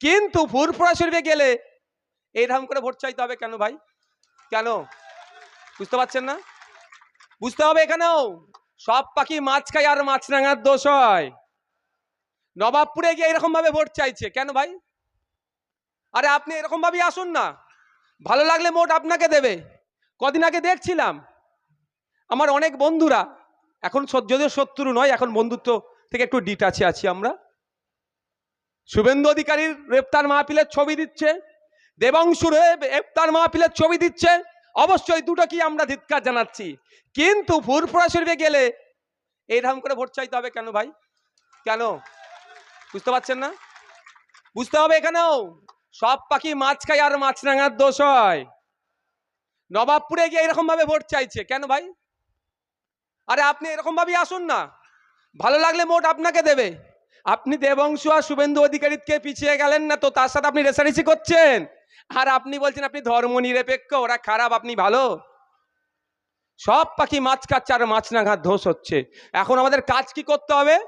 কিন্তু ফুরফুরা শরীফে গেলে এইরকম করে ভোট চাইতে হবে কেন ভাই? কেন? বুঝতে পারছেন না? বুঝতে হবে এখানেও। সব পাখি মাছ খায় আর মাছ রাঙার দোষ হয়। নবাবপুরে গিয়ে এরকম ভাবে ভোট চাইছে। কেন ভাই? আরে আপনি এরকম ভাবেই আসুন না। ভালো লাগলে মোট আপনাকে দেবে। কদিন আগে দেখছিলাম। আমার অনেক বন্ধুরা, এখন যদিও শত্রু নয়, এখন বন্ধুত্ব থেকে একটু ডিটাচে আছি আমরা। শুভেন্দু অধিকারীর গ্রেপ্তার মাহফিলের ছবি দিচ্ছে দেবাংশুর গ্রেপ্তার মাহফিলের ছবি দিচ্ছে, অবশ্যই দুটো কি আমরা ধিৎকার জানাচ্ছি। কিন্তু ফুরফুরা শরীফে গেলে এইরকম করে ভোট চাইতে হবে কেন ভাই? কেন? বুঝতে পারছেন না? বুঝতে হবে এখানেও। সব পাখি মাছ খায় আর মাছ রাঙার দোষ হয়। নবাবপুরে গিয়ে এরকম ভাবে ভোট চাইছে, কেন ভাই? আরে আপনি এরকম ভাবেই আসুন না। ভালো লাগলে মোট আপনাকে দেবে। আপনি দেবংশু আর শুভেন্দু অধিকারীকে পিছিয়ে গেলেন না তো তার সাথে আপনি রেসারেসি করছেন? আর আপনি বলছেন আপনি ধর্ম নিরপেক্ষ ওরা খারাপ, আপনি ভালো? সব পাখি মাছ খাচ্ছে আর মাছ না ঘাত ধোষ হচ্ছে। এখন আমাদের কাজ কি করতে হবে?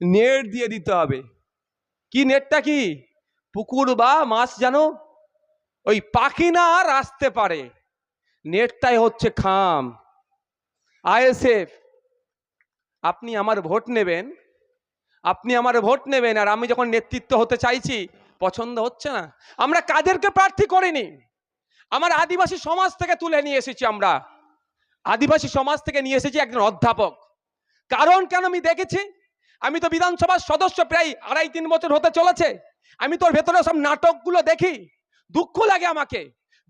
নেট দিয়ে দিতে হবে। কি নেটটা কি? পুকুর বা মাছ যেন ওই পাখি না আর আসতে পারে। নেটটাই হচ্ছে খাম। আইএসএফ, আপনি আমার ভোট নেবেন। আপনি আমার ভোট নেবেন আর আমি যখন নেতৃত্ব হতে চাইছি, পছন্দ হচ্ছে না। আমরা কাদেরকে প্রার্থী করিনি? আমার আদিবাসী সমাজ থেকে তুলে নিয়ে এসেছি আমরা। আদিবাসী সমাজ থেকে নিয়ে এসেছি একজন অধ্যাপক। কারণ কেন আমি দেখেছি? আমি তো বিধানসভার সদস্য প্রায় আড়াই তিন বছর হতে চলেছে। আমি তোর ভেতরে সব নাটকগুলো দেখি। দুঃখ লাগে আমাকে।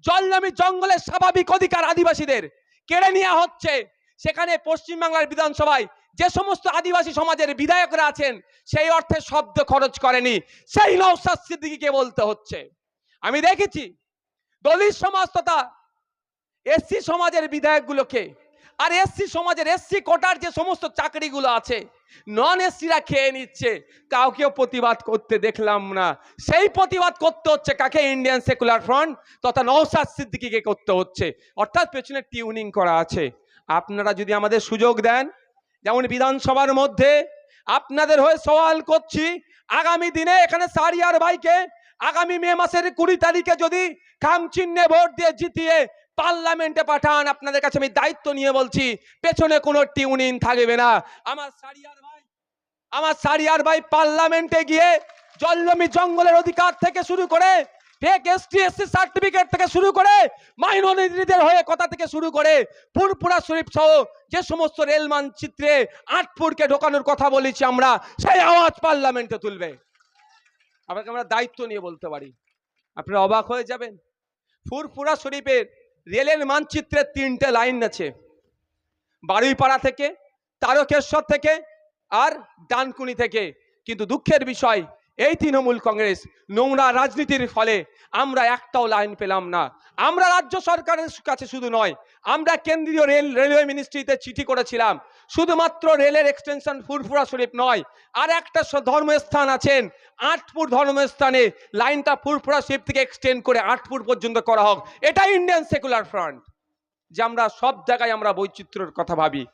জলনামি জঙ্গলের স্বাভাবিক অধিকার আদিবাসীদের কেড়ে নেওয়া হচ্ছে। সেখানে পশ্চিমবাংলার বিধানসভায় যে সমস্ত আদিবাসী সমাজের বিধায়করা আছেন, সেই অর্থে শব্দ খরচ করেনি। সেই নৌসাদ সিদ্দিকিকে বলতে হচ্ছে। আমি দেখেছি, দলিত সমাজ তথা এসসি সমাজের বিধায়কগুলোকে, আর এসসি সমাজের এসসি কোটার যে সমস্ত চাকরিগুলো আছে নন এসসিরা খেয়ে নিচ্ছে। কাউকেও প্রতিবাদ করতে দেখলাম না। সেই প্রতিবাদ করতে হচ্ছে কাকে? ইন্ডিয়ান সেকুলার ফ্রন্ট তথা নৌসাদ সিদ্দিকিকে করতে হচ্ছে। অর্থাৎ পেছনে টিউনিং করা আছে। আপনারা যদি আমাদের সুযোগ দেন যেমন বিধানসভার মধ্যে আপনাদের হয়ে সওয়াল করছি, আগামী দিনে এখানে সারিয়ার ভাইকে আগামী মে মাসের কুড়ি তারিখে যদি খাম চিহ্নে ভোট দিয়ে জিতিয়ে পার্লামেন্টে পাঠান, আপনাদের কাছে আমি দায়িত্ব নিয়ে বলছি, পেছনে কোনো টিউনিং থাকবে না। আমার সারিয়ার ভাই, আমার সারিয়ার ভাই পার্লামেন্টে গিয়ে জলজমি জঙ্গলের অধিকার থেকে শুরু করে ফেক এসটি এসসি সার্টিফিকেট থেকে শুরু করে মাইনরিটিদের হয়ে কথা থেকে শুরু করে ফুরপুরা শরীফ সহ যে সমস্ত রেল মানচিত্রে আটপুরকে ঢোকানোর কথা বলেছি আমরা, সেই আওয়াজ পার্লামেন্টে তুলবে। আপনাকে আমরা দায়িত্ব নিয়ে বলতে পারি। আপনারা অবাক হয়ে যাবেন। ফুরফুরা শরীফের রেলের মানচিত্রে তিনটে লাইন আছে। বারুইপাড়া থেকে, তারকেশ্বর থেকে আর ডানকুনি থেকে। কিন্তু দুঃখের বিষয় এই তৃণমূল কংগ্রেস নোংরা রাজনীতির ফলে আমরা একটাও লাইন পেলাম না। আমরা রাজ্য সরকারের কাছে শুধু নয়, আমরা কেন্দ্রীয় রেল, রেলওয়ে মিনিস্ট্রিতে চিঠি করেছিলাম। শুধুমাত্র রেলের এক্সটেনশন ফুরফুরা শরীফ নয়, আর একটা ধর্মস্থান আছেন, আটপুর ধর্মস্থানে লাইনটা ফুরফুরা শরীফ থেকে এক্সটেন্ড করে আটপুর পর্যন্ত করা হোক। এটা ইন্ডিয়ান সেকুলার ফ্রন্ট যে আমরা সব জায়গায় আমরা বৈচিত্র্যের কথা ভাবি।